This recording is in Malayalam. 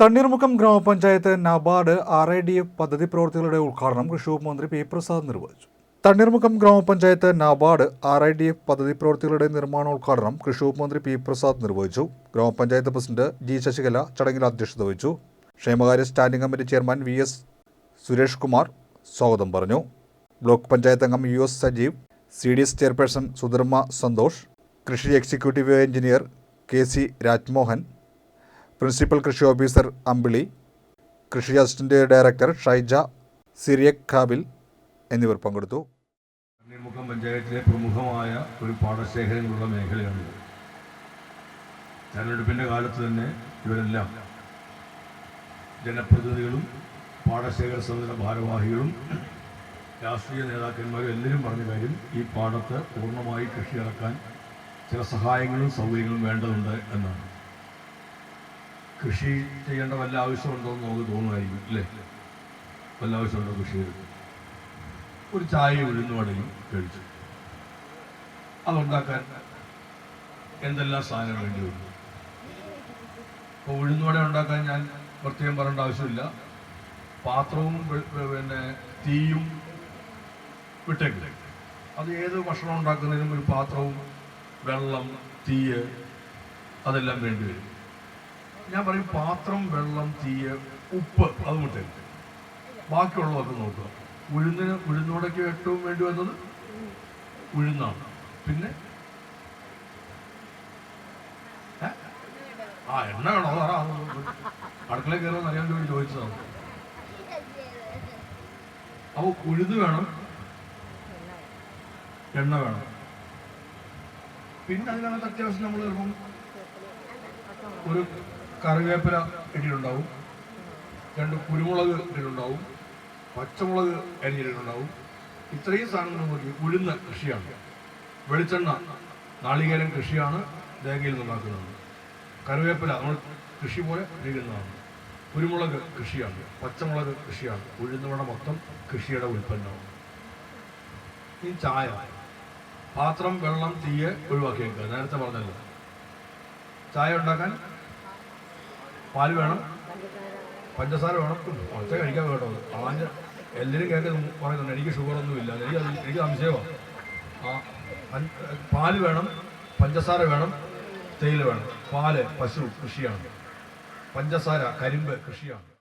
തണ്ണീർമുക്കം ഗ്രാമപഞ്ചായത്ത് NABARD R I D F പദ്ധതി പ്രവൃത്തികളുടെ ഉദ്ഘാടനം കൃഷി മന്ത്രി പി പ്രസാദ് നിർവഹിച്ചു. തണ്ണീർമുഖം ഗ്രാമപഞ്ചായത്ത് NABARD R I D F പദ്ധതി പ്രവൃത്തികളുടെ നിർമ്മാണോദ്ഘാടനം കൃഷി മന്ത്രി പി പ്രസാദ് നിർവഹിച്ചു. ഗ്രാമപഞ്ചായത്ത് പ്രസിഡന്റ് ജി ശശികല ചടങ്ങിൽ അധ്യക്ഷത വഹിച്ചു. ക്ഷേമകാര്യ standing committee chairman V S Suresh Kumar സ്വാഗതം പറഞ്ഞു. ബ്ലോക്ക് പഞ്ചായത്ത് അംഗം U S Sajeev C D S chairperson Sudharma Santhosh കൃഷി executive engineer K C Rajmohan principal കൃഷി ഓഫീസർ അമ്പിളി കൃഷി അസിസ്റ്റന്റ് ഡയറക്ടർ ഷൈജ സിറിയക് ഖാബിൽ എന്നിവർ പങ്കെടുത്തു. തണ്ണീർമുക്കം പഞ്ചായത്തിലെ പ്രമുഖമായ ഒരു പാടശേഖരങ്ങളുള്ള മേഖലയാണ് തെരഞ്ഞെടുപ്പിന്റെ കാലത്ത് തന്നെ ഇവരെല്ലാം ജനപ്രതിനിധികളും പാടശേഖര സമിതിയുടെ ഭാരവാഹികളും രാഷ്ട്രീയ നേതാക്കന്മാരും എല്ലാവരും പറഞ്ഞ കാര്യം ഈ പാടത്ത് പൂർണമായി കൃഷി ഇറക്കാൻ ചില സഹായങ്ങളും സൗകര്യങ്ങളും വേണ്ടതുണ്ട് എന്നാണ്. കൃഷി ചെയ്യേണ്ട വല്ല ആവശ്യമുണ്ടോ എന്ന് നമുക്ക് തോന്നുമായിരിക്കും അല്ലേ? വല്ല ആവശ്യമുണ്ടോ കൃഷി ചെയ്ത് ഒരു ചായ ഉഴുന്നുവടയും കഴിച്ചു. അതുണ്ടാക്കാൻ എന്തെല്ലാം സാധനം വേണ്ടി വരും അപ്പോൾ ഉഴുന്നുവട ഉണ്ടാക്കാൻ ഞാൻ പ്രത്യേകം പറയേണ്ട ആവശ്യമില്ല. പാത്രവും പിന്നെ തീയും വിട്ടേക്കില്ല അത് ഏത് ഭക്ഷണം ഉണ്ടാക്കുന്നതിനും ഒരു പാത്രവും വെള്ളം തീയ് അതെല്ലാം വേണ്ടി വരും. ഞാൻ പറയും പാത്രം വെള്ളം തീയ് ഉപ്പ് അത് വിട്ടേക്ക് ബാക്കിയുള്ളതൊക്കെ നോക്കുക. ഉഴുന്നിന് ഉഴുന്നോടൊക്കെ ഏറ്റവും വേണ്ടി വന്നത് ഉഴുന്നാണ്. പിന്നെ? ആ എണ്ണ വേണോ? അതാ അടുക്കളയിൽ കയറുമെന്ന് അറിയാൻ വേണ്ടി ചോദിച്ചതാണ്. അപ്പോൾ ഉഴുന്ന് വേണം. എണ്ണ വേണം. പിന്നെ അതിനകത്ത് അത്യാവശ്യം നമ്മൾ ചിലപ്പം ഒരു കറിവേപ്പില ഇട്ടിട്ടുണ്ടാവും രണ്ട് കുരുമുളക് ഇട്ടിട്ടുണ്ടാവും പച്ചമുളക് അരിഞ്ഞിട്ടുണ്ടാവും ഇത്രയും സാധനങ്ങൾ നോക്കി ഉഴുന്ന കൃഷിയാണ്. വെളിച്ചെണ്ണ നാളികേരം കൃഷിയാണ് തേങ്ങയിൽ നിന്നുണ്ടാക്കുന്നത് കറിവേപ്പില നമ്മൾ കൃഷി പോലെ ഇരിക്കുന്നതാണ് കുരുമുളക് കൃഷിയാണ് പച്ചമുളക് കൃഷിയാണ് ഉഴുന്നവണ മൊത്തം കൃഷിയുടെ ഉൽപ്പന്നമാണ്. ഈ ചായ പാത്രം വെള്ളം തീയ് ഒഴിവാക്കിയേക്കുക. നേരത്തെ പറഞ്ഞല്ലോ. ചായ ഉണ്ടാക്കാൻ പാൽ വേണം. പഞ്ചസാര വേണം. കുറച്ച് കഴിക്കാൻ കേട്ടോ. ആഞ്ഞ് എല്ലാവരും കേൾക്കുന്നത് പറയുന്നുണ്ട് എനിക്ക് ഷുഗർ ഒന്നുമില്ല എനിക്ക് എനിക്ക് സംശയമാണ് ആ പാൽ വേണം പഞ്ചസാര വേണം തേയില വേണം. പാൽ പശു കൃഷിയാണ്. പഞ്ചസാര കരിമ്പ് കൃഷിയാണ്.